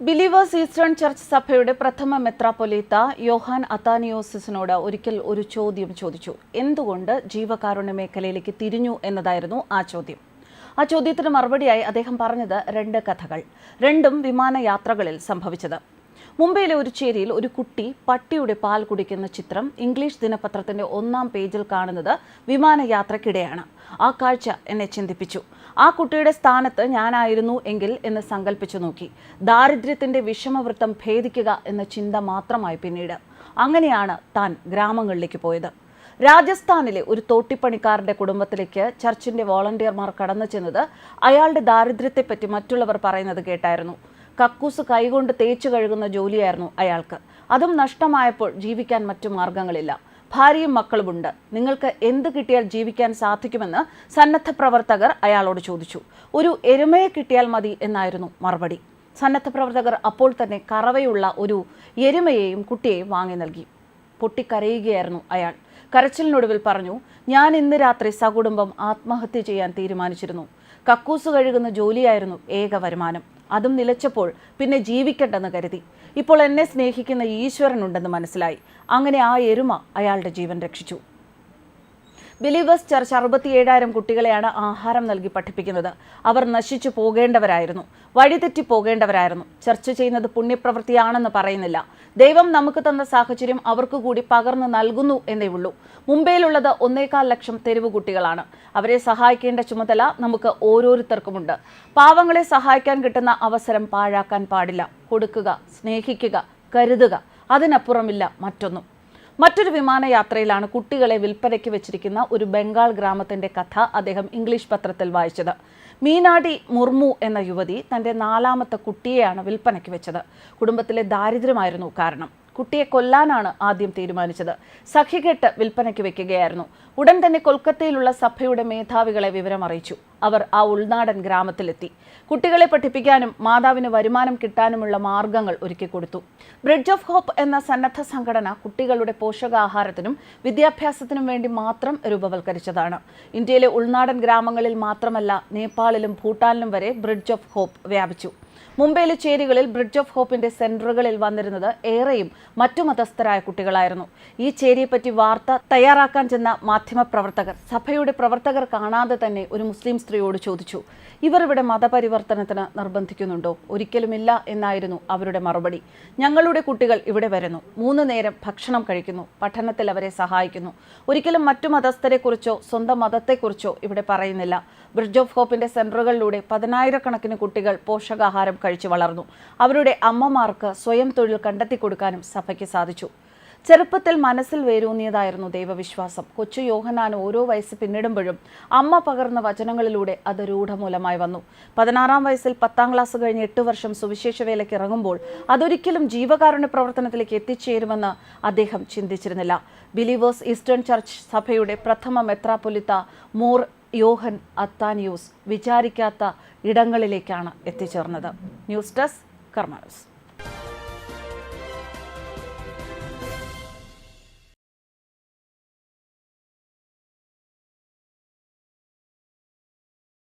Believers eastern church സഭയുടെ പ്രഥമ മെത്രാപ്പൊലീത്ത Yohan അത്താനിയോസിനോട് ഒരിക്കൽ ഒരു ചോദ്യം ചോദിച്ചു. എന്തുകൊണ്ട് ജീവകാരുണ്യ മേഖലയിലേക്ക് തിരിഞ്ഞു എന്നതായിരുന്നു ആ ചോദ്യം. ആ ചോദ്യത്തിന് മറുപടിയായി അദ്ദേഹം പറഞ്ഞത് രണ്ട് കഥകൾ രണ്ടും വിമാനയാത്രകളിൽ സംഭവിച്ചത്. മുംബൈയിലെ ഒരു ചേരിയിൽ ഒരു കുട്ടി പട്ടിയുടെ പാൽ കുടിക്കുന്ന ചിത്രം ഇംഗ്ലീഷ് ദിനപത്രത്തിന്റെ ഒന്നാം പേജിൽ കാണുന്നത് വിമാനയാത്രക്കിടെയാണ്. ആ കാഴ്ച എന്നെ ചിന്തിപ്പിച്ചു. ആ കുട്ടിയുടെ സ്ഥാനത്ത് ഞാനായിരുന്നു എങ്കിൽ എന്ന് സങ്കല്പിച്ചു നോക്കി. ദാരിദ്ര്യത്തിന്റെ വിഷമവൃത്തം ഭേദിക്കുക എന്ന ചിന്ത മാത്രമായി പിന്നീട്. അങ്ങനെയാണ് താൻ ഗ്രാമങ്ങളിലേക്ക് പോയത്. രാജസ്ഥാനിലെ ഒരു തോട്ടിപ്പണിക്കാരന്റെ കുടുംബത്തിലേക്ക് ചർച്ചിന്റെ വോളണ്ടിയർമാർ കടന്നു ചെന്നത് അയാളുടെ ദാരിദ്ര്യത്തെപ്പറ്റി മറ്റുള്ളവർ പറയുന്നത് കേട്ടായിരുന്നു. കക്കൂസ് കൈകൊണ്ട് തേച്ചു കഴുകുന്ന ജോലിയായിരുന്നു അയാൾക്ക്. അതും നഷ്ടമായപ്പോൾ ജീവിക്കാൻ മറ്റു മാർഗങ്ങളില്ല ഭാര്യയും മക്കളുമുണ്ട് നിങ്ങൾക്ക് എന്ത് കിട്ടിയാൽ ജീവിക്കാൻ സാധിക്കുമെന്ന് സന്നദ്ധ പ്രവർത്തകർ അയാളോട് ചോദിച്ചു. ഒരു എരുമയെ കിട്ടിയാൽ മതി എന്നായിരുന്നു മറുപടി. സന്നദ്ധ പ്രവർത്തകർ അപ്പോൾ തന്നെ കറവയുള്ള ഒരു എരുമയെയും കുട്ടിയെയും വാങ്ങി നൽകി. പൊട്ടിക്കരയുകയായിരുന്നു അയാൾ. കരച്ചിലിനൊടുവിൽ പറഞ്ഞു ഞാൻ ഇന്ന് രാത്രി സകുടുംബം ആത്മഹത്യ ചെയ്യാൻ തീരുമാനിച്ചിരുന്നു. കക്കൂസ് കഴുകുന്ന ജോലിയായിരുന്നു ഏക വരുമാനം. അതും നിലച്ചപ്പോൾ പിന്നെ ജീവിക്കണ്ടെന്ന് കരുതി. ഇപ്പോൾ എന്നെ സ്നേഹിക്കുന്ന ഈശ്വരനുണ്ടെന്ന് മനസ്സിലായി. അങ്ങനെ ആ എരുമ അയാളുടെ ജീവൻ രക്ഷിച്ചു. ബിലീവേഴ്സ് ചർച്ച് അറുപത്തിയേഴായിരം കുട്ടികളെയാണ് ആഹാരം നൽകി പഠിപ്പിക്കുന്നത്. അവർ നശിച്ചു പോകേണ്ടവരായിരുന്നു. വഴിതെറ്റി പോകേണ്ടവരായിരുന്നു. ചർച്ച ചെയ്യുന്നത് പുണ്യപ്രവൃത്തിയാണെന്ന് പറയുന്നില്ല. ദൈവം നമുക്ക് തന്ന സാഹചര്യം അവർക്ക് കൂടി പകർന്നു നൽകുന്നു എന്നേ ഉള്ളൂ. മുംബൈയിലുള്ളത് ഒന്നേകാൽ ലക്ഷം തെരുവ് കുട്ടികളാണ്. അവരെ സഹായിക്കേണ്ട ചുമതല നമുക്ക് ഓരോരുത്തർക്കുമുണ്ട്. പാവങ്ങളെ സഹായിക്കാൻ കിട്ടുന്ന അവസരം പാഴാക്കാൻ പാടില്ല. കൊടുക്കുക സ്നേഹിക്കുക കരുതുക. അതിനപ്പുറമില്ല മറ്റൊന്നും. മറ്റൊരു വിമാനയാത്രയിലാണ് കുട്ടികളെ വിൽപ്പനയ്ക്ക് വെച്ചിരിക്കുന്ന ഒരു ബംഗാൾ ഗ്രാമത്തിന്റെ കഥ അദ്ദേഹം ഇംഗ്ലീഷ് പത്രത്തിൽ വായിച്ചത്. മീനാടി മുർമു എന്ന യുവതി തന്റെ നാലാമത്തെ കുട്ടിയെയാണ് വിൽപ്പനയ്ക്ക് വെച്ചത്. കുടുംബത്തിലെ ദാരിദ്ര്യമായിരുന്നു കാരണം. കുട്ടിയെ കൊല്ലാനാണ് ആദ്യം തീരുമാനിച്ചത്. സഖ്യകെട്ട് വിൽപ്പനയ്ക്ക് വെക്കുകയായിരുന്നു. ഉടൻ തന്നെ കൊൽക്കത്തയിലുള്ള സഭയുടെ മേധാവികളെ വിവരം അറിയിച്ചു. അവർ ആ ഉൾനാടൻ ഗ്രാമത്തിലെത്തി. കുട്ടികളെ പഠിപ്പിക്കാനും മാതാവിന് വരുമാനം കിട്ടാനുമുള്ള മാർഗങ്ങൾ ഒരുക്കി കൊടുത്തു. ബ്രിഡ്ജ് ഓഫ് ഹോപ്പ് എന്ന സന്നദ്ധ സംഘടന കുട്ടികളുടെ പോഷകാഹാരത്തിനും വിദ്യാഭ്യാസത്തിനും വേണ്ടി മാത്രം രൂപവൽക്കരിച്ചതാണ്. ഇന്ത്യയിലെ ഉൾനാടൻ ഗ്രാമങ്ങളിൽ മാത്രമല്ല നേപ്പാളിലും ഭൂട്ടാനിലും വരെ ബ്രിഡ്ജ് ഓഫ് ഹോപ്പ് വ്യാപിച്ചു. മുംബൈയിലെ ചേരികളിൽ ബ്രിഡ്ജ് ഓഫ് ഹോപ്പിന്റെ സെന്ററുകളിൽ വന്നിരുന്നത് ഏറെയും മറ്റു മതസ്ഥരായ കുട്ടികളായിരുന്നു. ഈ ചേരിയെപ്പറ്റി വാർത്ത തയ്യാറാക്കാൻ ചെന്ന മാധ്യമപ്രവർത്തകർ സഭയുടെ പ്രവർത്തകർ കാണാതെ തന്നെ ഒരു മുസ്ലിം സ്ത്രീയോട് ചോദിച്ചു. ഇവർ ഇവിടെ മതപരിവർത്തനത്തിന് നിർബന്ധിക്കുന്നുണ്ടോ? ഒരിക്കലുമില്ല എന്നായിരുന്നു അവരുടെ മറുപടി. ഞങ്ങളുടെ കുട്ടികൾ ഇവിടെ വരുന്നു. മൂന്ന് നേരം ഭക്ഷണം കഴിക്കുന്നു. പഠനത്തിൽ അവരെ സഹായിക്കുന്നു. ഒരിക്കലും മറ്റു മതസ്ഥരെക്കുറിച്ചോ സ്വന്തം മതത്തെക്കുറിച്ചോ ഇവിടെ പറയുന്നില്ല. ബ്രിഡ്ജ് ഓഫ് ഹോപ്പിന്റെ സെന്ററുകളിലൂടെ പതിനായിരക്കണക്കിന് കുട്ടികൾ പോഷകാഹാരം കഴിച്ചു വളർന്നു. അവരുടെ അമ്മമാർക്ക് സ്വയം തൊഴിൽ കണ്ടെത്തി കൊടുക്കാനും സഭയ്ക്ക് സാധിച്ചു. ചെറുപ്പത്തിൽ മനസ്സിൽ വേരൂന്നിയതായിരുന്നു ദൈവവിശ്വാസം. കൊച്ചു യോഹനാൻ ഓരോ വയസ്സ് പിന്നിടുമ്പോഴും അമ്മ പകർന്ന വചനങ്ങളിലൂടെ അത് രൂഢമൂലമായി വന്നു. പതിനാറാം വയസ്സിൽ പത്താം ക്ലാസ് കഴിഞ്ഞ് എട്ട് വർഷം സുവിശേഷ വേലയ്ക്ക് ഇറങ്ങുമ്പോൾ അതൊരിക്കലും ജീവകാരുണ്യ പ്രവർത്തനത്തിലേക്ക് എത്തിച്ചേരുമെന്ന് അദ്ദേഹം ചിന്തിച്ചിരുന്നില്ല. ബിലീവേഴ്സ് ഈസ്റ്റേൺ ചർച്ച് സഭയുടെ പ്രഥമ മെത്രാപൊലിത്ത മോർ യോഹൻ അത്താനിയൂസ് വിചാരിക്കാത്ത ഇടങ്ങളിലേക്കാണ് എത്തിച്ചേർന്നത്. News desk കർമാനസ്